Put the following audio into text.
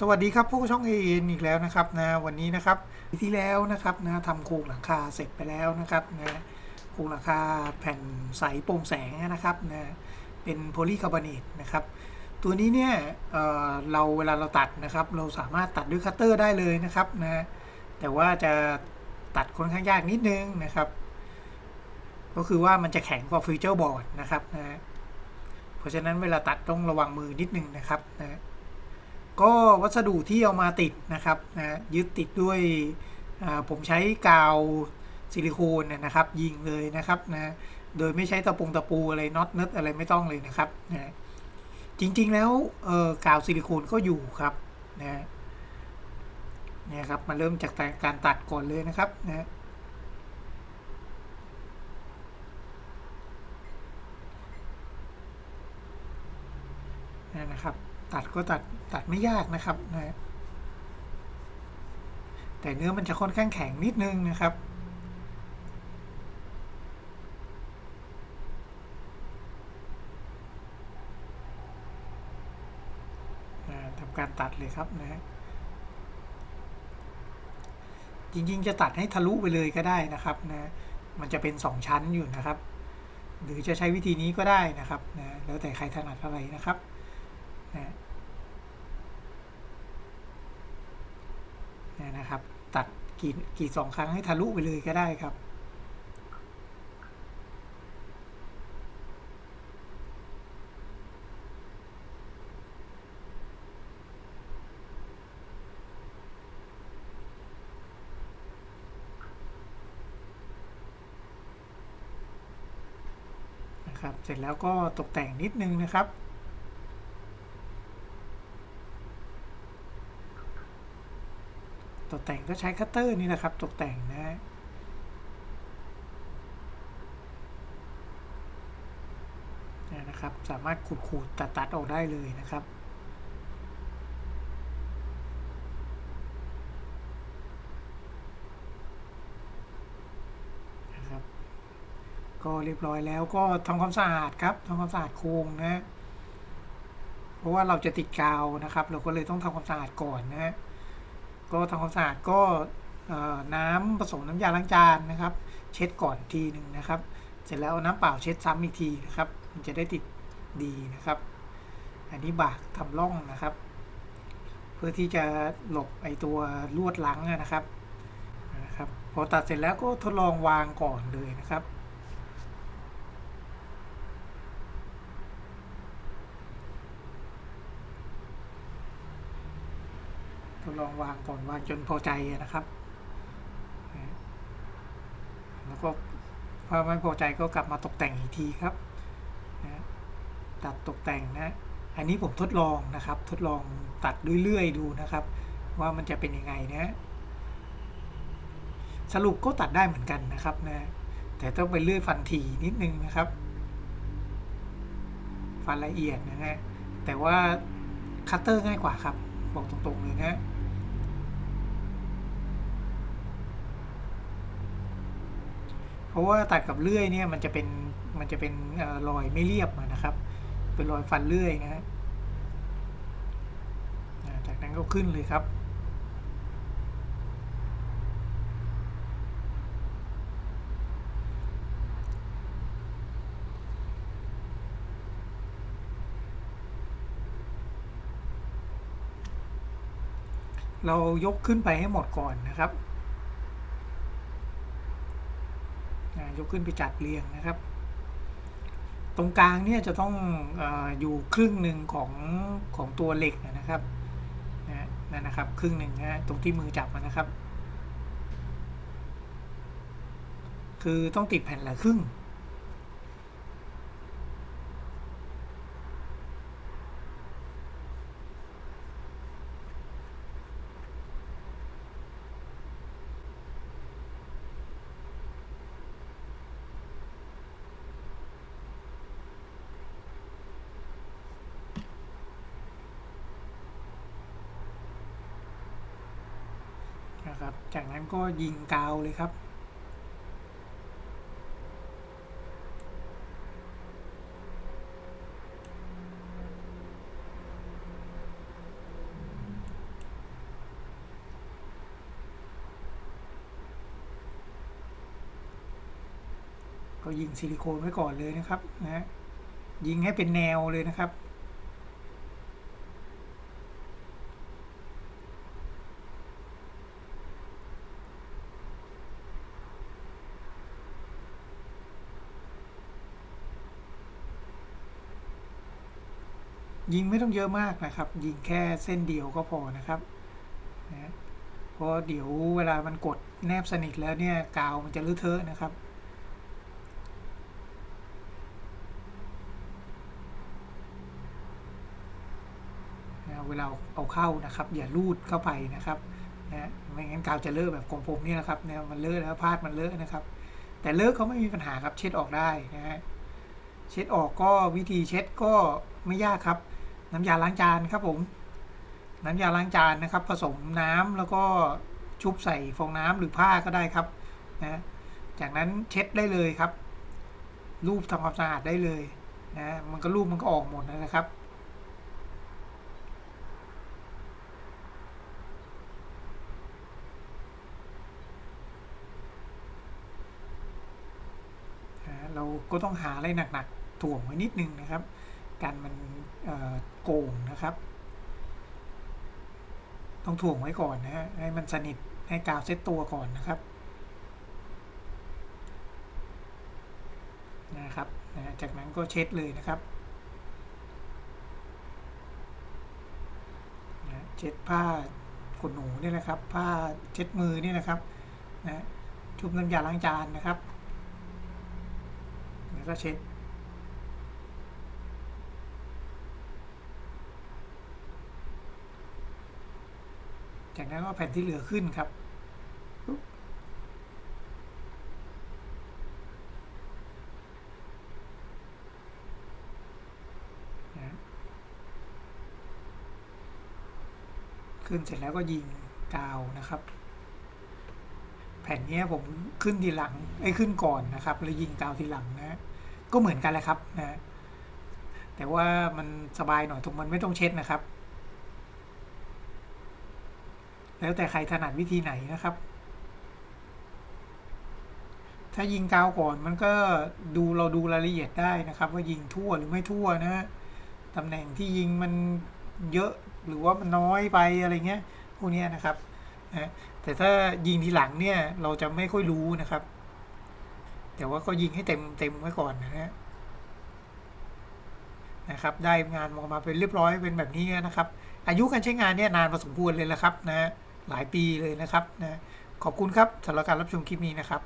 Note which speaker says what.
Speaker 1: สวัสดีครับพวกช่องเอ็นอีกแล้วนะครับนะวันนี้นะครับที่แล้วนะครับนะทำโครงหลังคาเสร็จไปแล้วนะครับนะโครงหลังคาแผ่นใสโปร่งแสงนะครับนะเป็นโพลีคาร์บอเนตนะครับตัวนี้เนี่ยเเราเวลาเราตัดนะครับ เราสามารถตัดด้วยคัตเตอร์ได้เลยนะครับนะแต่ว่าจะตัดค่อนข้างยากนิดนึงนะครับ ก็คือว่ามันจะแข็งกว่าฟิวเจอร์บอร์ดนะครับนะเพราะฉะนั้นเวลาตัดต้องระวังมือนิดนึงนะครับนะ ก็วัสดุที่เอามาติดนะครับนะยึดติดด้วยผมใช้กาวซิลิโคนเนยนะครับ ยิงเลยนะครับนะโดยไม่ใช้ตะปงตะปูอะไรน็อตเนิร์อะไรไม่ต้องเลยนะครับนะจริงๆแล้วกาวซิลิโคนก็อยู่ครับนะเนี่ยครับมาเริ่มจากการตัดก่อนเลยนะครับนะนะครับ ตัดก็ตัดตัดไม่ยากนะครับนะแต่เนื้อมันจะค่อนข้างแข็งนิดนึงนะครับอ่าทำการตัดเลยครับนะฮะจริงๆ จะตัดให้ทะลุไปเลยก็ได้นะครับนะมันจะเป็นสองชั้นอยู่นะครับ หรือจะใช้วิธีนี้ก็ได้นะครับนะแล้วแต่ใครถนัดอะไรนะครับนะเนะครับ ตัดกี่กี่สองครั้งให้ทะลุไปเลยก็ได้ครับ นะครับ เสร็จแล้วก็ตกแต่งนิดนึงนะครับ ตก แต่งก็ใช้คัตเตอร์นี่นะครับ ตกแต่งนะฮะนะครับ สามารถขูดๆตัดตัดออกได้เลยนะครับนะครับ ก็เรียบร้อยแล้วก็ทำความสะอาดครับทำความสะอาดโครงนะ เพราะว่าเราจะติดกาวนะครับ เราก็เลยต้องทำความสะอาดก่อนนะฮะ ก็ทำความสะอาดก็น้ำผสมน้ำยาล้างจานนะครับ เช็ดก่อนทีหนึ่งนะครับ เสร็จแล้วน้ำเปล่าเช็ดซ้ำอีกทีนะครับ มันจะได้ติดดีนะครับ อันนี้บากทำร่องนะครับ เพื่อที่จะหลบไอตัวลวดลังนะครับนะครับ พอตัดเสร็จแล้วก็ทดลองวางก่อนเลยนะครับ ทดลอง วางก่อนวางจนพอใจนะครับ แล้วก็พอไม่พอใจก็กลับมาตกแต่งอีกทีครับนะตัดตกแต่งนะ อันนี้ผมทดลองนะครับ ทดลองตัดเรื่อยๆดูนะครับ ว่ามันจะเป็นยังไงนะสรุปก็ตัดได้เหมือนกันนะครับนะ แต่ต้องไปเลื่อยฟันทีนิดนึงนะครับ ฟันละเอียดนะฮะแต่ว่าคัตเตอร์ง่ายกว่าครับ บอกตรงๆเลยนะ เพ ราะว่าตัดกับเลื่อยเนี่ยมันจะเป็นมันจะเป็นเอ่อรอยไม่เรียบนะครับ เป็นรอยฟันเลื่อยนะฮะจากนั้นก็ขึ้นเลยครับ เรายกขึ้นไปให้หมดก่อนนะครับอ่า ยกขึ้นไปจัดเรียงนะครับ ตรงกลางเนี่ยจะต้องออยู่ครึ่งหนึ่งของของตัวเหล็กนะครับนะนั่นนะครับครึ่งหนึ่งนะตรงที่มือจับนะครับ คือต้องติดแผ่นละครึ่ง ครับ จากนั้นก็ยิงกาวเลยครับ ก็ยิงซิลิโคนไว้ก่อนเลยนะครับนะยิงให้เป็นแนวเลยนะครับ ยิงไม่ต้องเยอะมากนะครับ ยิงแค่เส้นเดียวก็พอนะครับนะเพราะเดี๋ยวเวลามันกดแนบสนิทแล้วเนี่ยกาวมันจะเลอเทอะนะครับนะเวลาเอาเข้านะครับ อย่าลูดเข้าไปนะครับนะไม่งั้นกาวจะเลอะแบบของผมนี่แหละครับเนี่ยมันเลอะแล้วพลาดมันเลอะนะครับ แต่เลอะเขาไม่มีปัญหาครับเช็ดออกได้นะฮะเช็ดออกก็วิธีเช็ดก็ไม่ยากครับ น้ำยาล้างจานครับผม น้ำยาล้างจานนะครับ ผสมน้ำแล้วก็ชุบใส่ฟองน้ำหรือผ้าก็ได้ครับนะจากนั้นเช็ดได้เลยครับ รูปทำความสะอาดได้เลยนะมันก็รูปมันก็ออกหมดนะครับนะเราก็ต้องหาอะไรหนักๆถ่วงไว้นิดนึงนะครับ กันมันโกงนะครับ ต้องถ่วงไว้ก่อนนะฮะให้มันสนิทให้กาวเซตตัวก่อนนะครับนะครับนะจากนั้นก็เช็ดเลยนะครับนะเช็ดผ้าขนหนูนี่แหละครับ ผ้าเช็ดมือนี่นะครับนะชุบน้ำยาล้างจานนะครับ แล้วก็เช็ด จากนั้นก็แผ่นที่เหลือขึ้นครับ ขึ้นเสร็จแล้วก็ยิงกาวนะครับ แผ่นนี้ผมขึ้นทีหลังไอ้ขึ้นก่อนนะครับแล้วยิงกาวทีหลังนะก็เหมือนกันแหละครับนะแต่ว่ามันสบายหน่อยตรงมันไม่ต้องเช็ดนะครับ แล้วแต่ใครถนัดวิธีไหนนะครับ ถ้ายิงกาวก่อนมันก็ดูเราดูรายละเอียดได้นะครับ ว่ายิงทั่วหรือไม่ทั่วนะฮะตำแหน่งที่ยิงมันเยอะหรือว่ามันน้อยไปอะไรเงี้ยพวกนี้นะครับนะแต่ถ้ายิงทีหลังเนี่ยเราจะไม่ค่อยรู้นะครับ แต่ว่าก็ยิงให้เต็มเต็มไว้ก่อนนะฮะนะครับ ได้งานออกมาเป็นเรียบร้อยเป็นแบบนี้นะครับ อายุการใช้งานเนี่ยนานพอสมควรเลยละครับนะฮะ หลายปีเลยนะครับนะขอบคุณครับสำหรับการรับชมคลิปนี้นะครับ